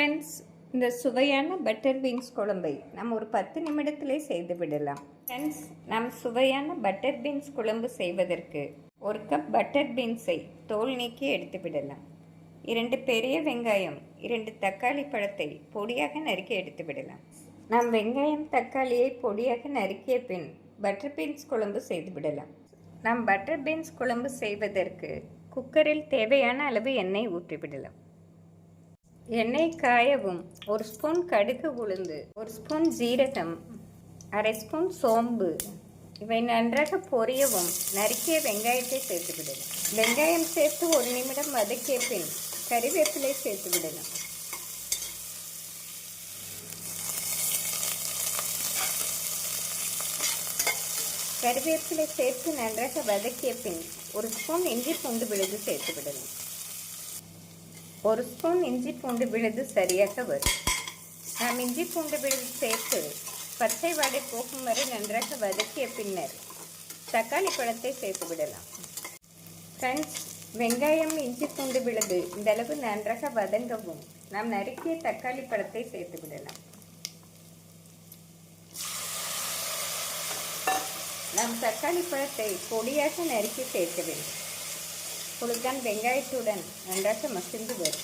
Friends இந்த சுவையான butter beans குழம்பை நம்ம ஒரு பத்து நிமிடத்திலே செய்து விடலாம். ஃப்ரெண்ட்ஸ் நம் சுவையான பட்டர் பீன்ஸ் குழம்பு செய்வதற்கு ஒரு கப் பட்டர் பீன்ஸை தோல் நீக்கி எடுத்து விடலாம். இரண்டு பெரிய வெங்காயம் இரண்டு தக்காளி பழத்தை பொடியாக நறுக்கி எடுத்து விடலாம். நாம் வெங்காயம் தக்காளியை பொடியாக நறுக்கிய பின் பட்டர் பீன்ஸ் குழம்பு செய்து விடலாம். நாம் பட்டர் பீன்ஸ் குழம்பு செய்வதற்கு குக்கரில் தேவையான அளவு எண்ணெய் ஊற்றிவிடலாம். எண்ணெய் காயவும் ஒரு ஸ்பூன் கடுகு உளுந்து ஒரு ஸ்பூன் ஜீரகம் அரை ஸ்பூன் சோம்பு. இவை நன்றாக பொரியவும் நறுக்கிய வெங்காயத்தை சேர்த்து விடலாம் வெங்காயம் சேர்த்து ஒரு நிமிடம் வதக்கிய பின் கறிவேப்பிலை சேர்த்து விடலாம் கறிவேப்பிலை சேர்த்து நன்றாக வதக்கிய பின் ஒரு ஸ்பூன் இஞ்சி பூண்டு விழுது சேர்த்து விடணும் ஒரு ஸ்பூன் இஞ்சி பூண்டு விழுது சரியாக வரும். நாம் இஞ்சி பூண்டு விழுது சேர்த்து பச்சை வாடை போகும் வரை நன்றாக வதக்கிய பின்னர் தக்காளி பழத்தை சேர்த்து விடலாம். ஃப்ரெண்ட்ஸ் வெங்காயம் இஞ்சி பூண்டு விழுது இந்த அளவு நன்றாக வதங்கவும் நாம் நறுக்கிய தக்காளி பழத்தை சேர்த்து விடலாம். நாம் தக்காளி பழத்தை பொடியாக நறுக்கி சேர்க்க வேண்டும். அப்பொழுதுதான் வெங்காயத்துடன் நன்றாக மசிந்து வரும்.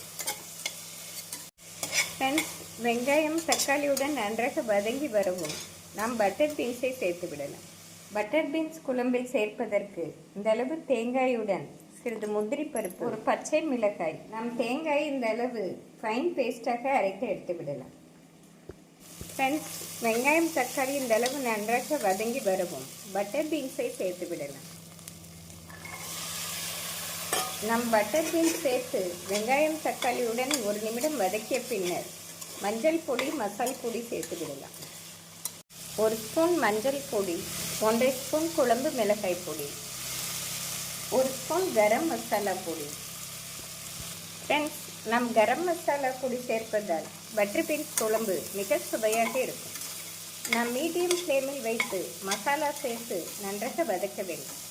ஃப்ரெண்ட்ஸ் வெங்காயம் தக்காளியுடன் நன்றாக வதங்கி வரவும் நாம் பட்டர் பீன்ஸை சேர்த்து விடலாம். பட்டர் பீன்ஸ் குழம்பில் சேர்ப்பதற்கு இந்த அளவு தேங்காயுடன் சிறிது முந்திரி பருப்பு ஒரு பச்சை மிளகாய் நாம் தேங்காய் இந்த அளவு ஃபைன் பேஸ்டாக அரைத்து எடுத்து விடலாம். ஃப்ரெண்ட்ஸ் வெங்காயம் தக்காளி இந்த அளவு நன்றாக வதங்கி வரவும் பட்டர் பீன்ஸை சேர்த்து விடலாம். நம் பட்டர் சேர்த்து வெங்காயம் தக்காளியுடன் ஒரு நிமிடம் வதக்கிய பின்னர் மஞ்சள் பொடி மசால் பொடி சேர்த்து விடலாம். ஒரு ஸ்பூன் மஞ்சள் பொடி ஒன்றரை ஸ்பூன் குழம்பு மிளகாய் பொடி ஒரு ஸ்பூன் கரம் மசாலா பொடி. ஃப்ரெண்ட்ஸ் நம் கரம் மசாலா பொடி சேர்ப்பதால் பட்டர் பீன்ஸ் குழம்பு மிக சுவையாக இருக்கும். நாம் மீடியம் ஃப்ளேமில் வைத்து மசாலா சேர்த்து நன்றாக வதக்க வேண்டும்.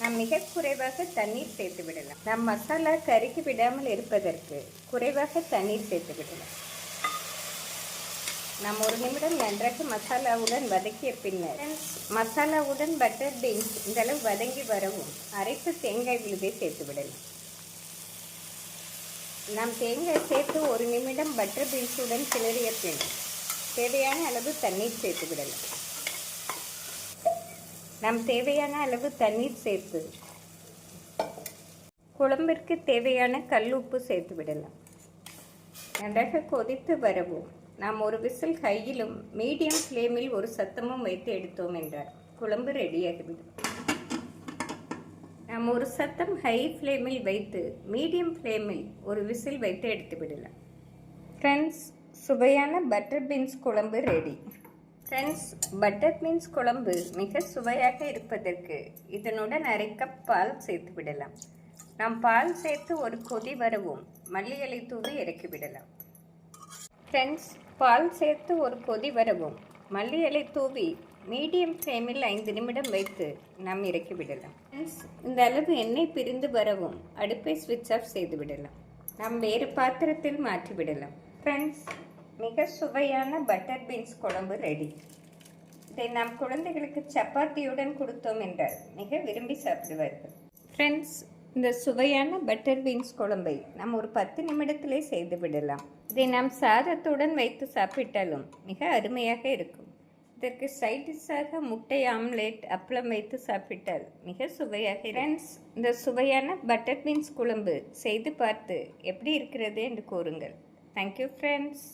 நாம் மிக குறைவாக தண்ணீர் சேர்த்து விடலாம். நம் மசாலா கருகி விடாமல் இருப்பதற்கு குறைவாக தண்ணீர் சேர்த்து விடலாம். நாம் ஒரு நிமிடம் நன்றாக மசாலாவுடன் வதக்கிய பின்னர் மசாலாவுடன் பட்டர் பீன்ஸ் இந்தளவு வதங்கி வரவும் அரைத்த தேங்காய் விழுதை சேர்த்து விடலாம். நாம் தேங்காய் சேர்த்து ஒரு நிமிடம் பட்டர் பீன்ஸுடன் கிளறிய பின் தேவையான அளவு தண்ணீர் சேர்த்து விடலாம். நாம் தேவையான அளவு தண்ணீர் சேர்த்து குழம்பிற்கு தேவையான கல் உப்பு சேர்த்து விடலாம். நன்றாக கொதித்து வரவும். நாம் ஒரு விசில் ஹையிலும் மீடியம் ஃப்ளேமில் ஒரு சத்தமும் வைத்து எடுத்தோம் என்றார். குழம்பு ரெடியாகிவிடும். நாம் ஒரு சத்தம் ஹை ஃப்ளேமில் வைத்து மீடியம் ஃப்ளேமில் ஒரு விசில் வைத்து எடுத்து விடலாம். ஃப்ரெண்ட்ஸ் சுவையான பட்டர் பீன்ஸ் குழம்பு ரெடி ஃப்ரெண்ட்ஸ் பட்டர் மீன்ஸ் குழம்பு. மிக சுவையாக இருப்பதற்கு இதனுடன் அரை கப் பால் சேர்த்து விடலாம். நாம் பால் சேர்த்து ஒரு கொதி வரவும் மல்லி இலை தூவி இறக்கி விடலாம். ஃப்ரெண்ட்ஸ் பால் சேர்த்து ஒரு கொதி வரவும் மல்லி இலை தூவி மீடியம் ஃப்ளேமில் ஐந்து நிமிடம் வைத்து நாம் இறக்கி விடலாம். ஃப்ரெண்ட்ஸ் இந்த அளவு எண்ணெய் பிரிந்து வரவும் அடுப்பை ஸ்விட்ச் ஆஃப் செய்து விடலாம். நாம் வேறு பாத்திரத்தில் மாற்றி விடலாம். ஃப்ரெண்ட்ஸ் மிக சுவையான பட்டர் பீன்ஸ் குழம்பு ரெடி. இதை நாம் குழந்தைகளுக்கு சப்பாத்தியுடன் கொடுத்தோம் என்றால் மிக விரும்பி சாப்பிடுவார்கள். ஃப்ரெண்ட்ஸ் இந்த சுவையான பட்டர் பீன்ஸ் குழம்பை நாம் ஒரு பத்து நிமிடத்திலே செய்து விடலாம். இதை நாம் சாதத்துடன் வைத்து சாப்பிட்டாலும் மிக அருமையாக இருக்கும். இதற்கு சைட் டிஷ்ஷாக முட்டை ஆம்லேட் அப்பளம் வைத்து சாப்பிட்டால் மிக சுவையாக ஃப்ரெண்ட்ஸ் இந்த சுவையான பட்டர் பீன்ஸ் குழம்பு செய்து பார்த்து எப்படி இருக்கிறது என்று கூறுங்கள். Thank you friends